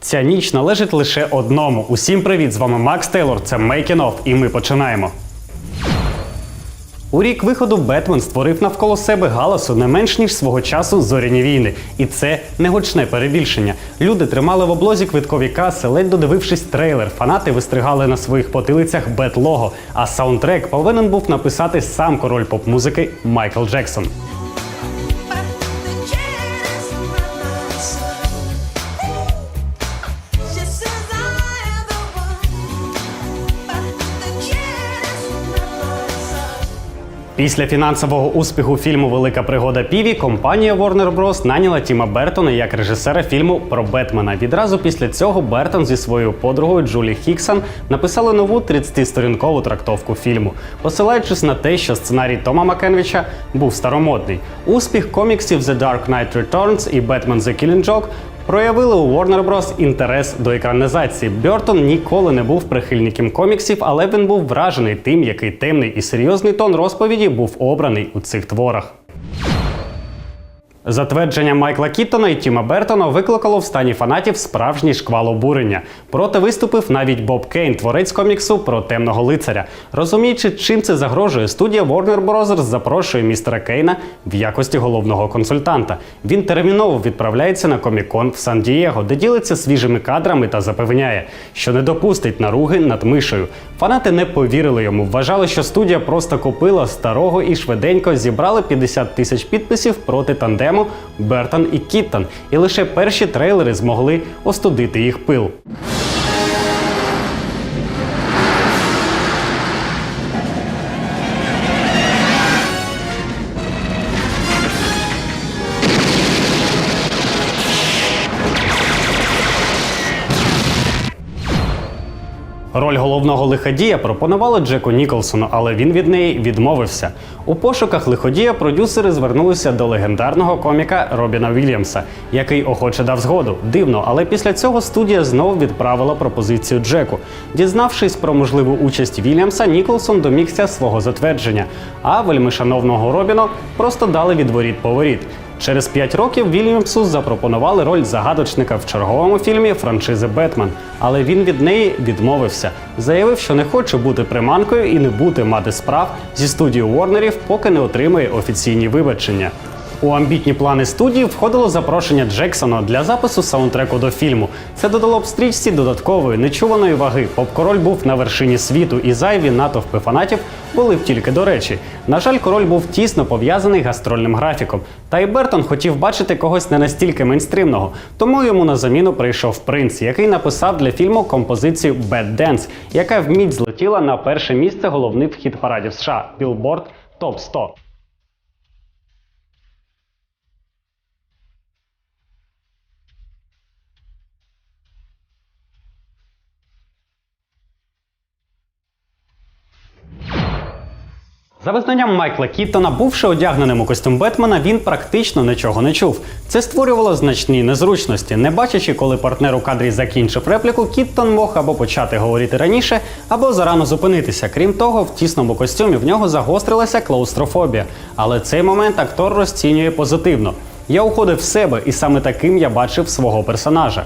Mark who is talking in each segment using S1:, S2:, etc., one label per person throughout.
S1: Ця ніч належить лише одному. Усім привіт! З вами Макс Тейлор. Це Making Of, і ми починаємо. У рік виходу Бетмен створив навколо себе галасу не менш ніж свого часу зоряні війни. І це не гучне перебільшення. Люди тримали в облозі квиткові каси, ледь додивившись трейлер. Фанати вистригали на своїх потилицях бет-лого. А саундтрек повинен був написати сам король поп-музики Майкл Джексон. Після фінансового успіху фільму Велика пригода Піві компанія Warner Bros. наняла Тіма Бертона як режисера фільму про Бетмена. Відразу після цього Бертон зі своєю подругою Джулі Хіксон написали нову 30-сторінкову трактовку фільму, посилаючись на те, що сценарій Тома Макенвіча був старомодний. Успіх коміксів The Dark Knight Returns і Batman The Killing Joke Проявили у Warner Bros. інтерес до екранізації. Бертон ніколи не був прихильником коміксів, але він був вражений тим, який темний і серйозний тон розповіді був обраний у цих творах. Затвердження Майкла Кіттона і Тіма Бертона викликало в стані фанатів справжній шквал обурення. Проти виступив навіть Боб Кейн, творець коміксу про темного лицаря. Розуміючи, чим це загрожує, студія Warner Bros. запрошує містера Кейна в якості головного консультанта. Він терміново відправляється на комікон в Сан-Дієго, де ділиться свіжими кадрами та запевняє, що не допустить наруги над мишею. Фанати не повірили йому, вважали, що студія просто купила старого і швиденько зібрали 50 тисяч підписів проти тандему Бертон і Кіттон, і лише перші трейлери змогли остудити їх пил. Роль головного лиходія пропонували Джеку Ніколсону, але він від неї відмовився. У пошуках лиходія продюсери звернулися до легендарного коміка Робіна Вільямса, який охоче дав згоду. Дивно, але після цього студія знову відправила пропозицію Джеку. Дізнавшись про можливу участь Вільямса, Ніколсон домігся свого затвердження. А вельмишановного Робіна просто дали відворіт поворіт. Через п'ять років Вільямсу запропонували роль загадочника в черговому фільмі франшизи Бетмен, але він від неї відмовився. Заявив, що не хоче бути приманкою і не бути мати справ зі студією Ворнерів, поки не отримає офіційні вибачення. У амбітні плани студії входило запрошення Джексона для запису саундтреку до фільму. Це додало б стрічці додаткової нечуваної ваги. Поп-король був на вершині світу, і зайві натовпи фанатів були б тільки до речі. На жаль, король був тісно пов'язаний гастрольним графіком. Та й Бертон хотів бачити когось не настільки мейнстрімного, тому йому на заміну прийшов принц, який написав для фільму композицію «Bad Dance», яка вмідь злетіла на перше місце головних хіт парадів США Billboard Top 100. За визнанням Майкла Кіттона, бувши одягненим у костюм Бетмена, він практично нічого не чув. Це створювало значні незручності. Не бачачи, коли партнер у кадрі закінчив репліку, Кіттон мог або почати говорити раніше, або зарано зупинитися. Крім того, в тісному костюмі в нього загострилася клаустрофобія. Але цей момент актор розцінює позитивно. Я уходив в себе, і саме таким я бачив свого персонажа.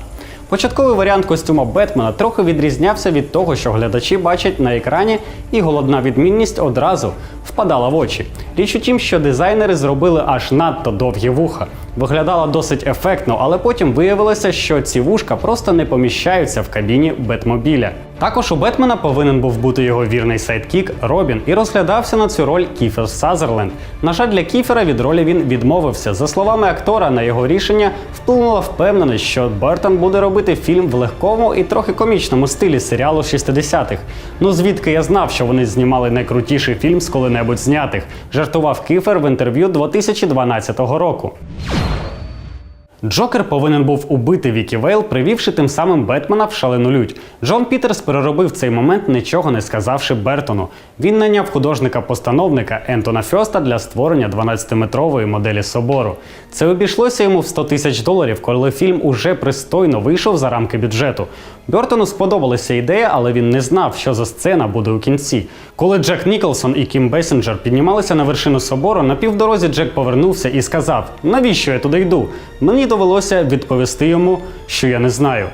S1: Початковий варіант костюма Бетмена трохи відрізнявся від того, що глядачі бачать на екрані, і головна відмінність одразу впадала в очі. Річ у тім, що дизайнери зробили аж надто довгі вуха. Виглядало досить ефектно, але потім виявилося, що ці вушка просто не поміщаються в кабіні Бетмобіля. Також у Бетмена повинен був бути його вірний сайдкік Робін і розглядався на цю роль Кіфер Сазерленд. На жаль, для Кіфера від ролі він відмовився. За словами актора, на його рішення вплинула впевненість, що Бертон буде робити фільм в легкому і трохи комічному стилі серіалу 60-х. Ну звідки я знав, що вони знімали найкрутіший фільм з коли-небудь знятих, жартував Кіфер в інтерв'ю 2012 року. Джокер повинен був убити Вікі Вейл, привівши тим самим Бетмена в шалену лють. Джон Пітерс переробив цей момент, нічого не сказавши Бертону. Він наняв художника-постановника Ентона Фьоста для створення 12-метрової моделі собору. Це обійшлося йому в 100 тисяч доларів, коли фільм уже пристойно вийшов за рамки бюджету. Бертону сподобалася ідея, але він не знав, що за сцена буде у кінці. Коли Джек Ніколсон і Кім Бесінджер піднімалися на вершину собору, на півдорозі Джек повернувся і сказав: Навіщо я туди йду? Мені довелося відповісти йому, що я не знаю.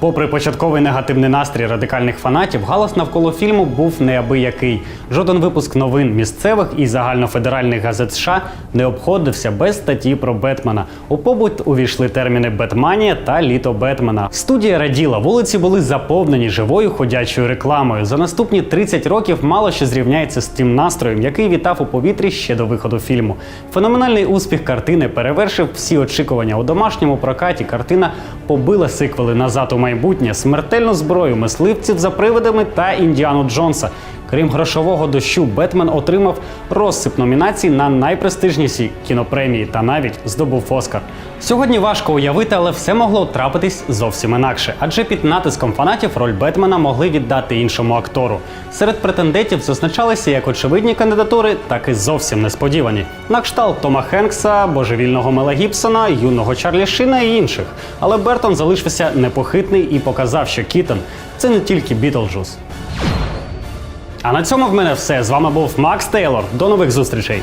S1: Попри початковий негативний настрій радикальних фанатів, галас навколо фільму був неабиякий. Жоден випуск новин місцевих і загальнофедеральних газет США не обходився без статті про Бетмена. У побут увійшли терміни Бетманія та Літо Бетмена. Студія раділа, вулиці були заповнені живою ходячою рекламою. За наступні 30 років мало що зрівняється з тим настроєм, який вітав у повітрі ще до виходу фільму. Феноменальний успіх картини перевершив всі очікування. У домашньому прокаті картина побила сиквели назад у майбутнє, смертельну зброю мисливців за привидами та Індіану Джонса. Крім грошового дощу, Бетмен отримав розсип номінацій на найпрестижніші кінопремії та навіть здобув Оскар. Сьогодні важко уявити, але все могло трапитись зовсім інакше, адже під натиском фанатів роль Бетмена могли віддати іншому актору. Серед претендентів зазначалися як очевидні кандидатури, так і зовсім несподівані. На кшталт Тома Хенкса, божевільного Мела Гібсона, юного Чарлі Шина і інших. Але Бертон залишився непохитний і показав, що Кітон це не тільки Бітлджус. А на цьому в мене все. З вами був Макс Тейлор. До нових зустрічей.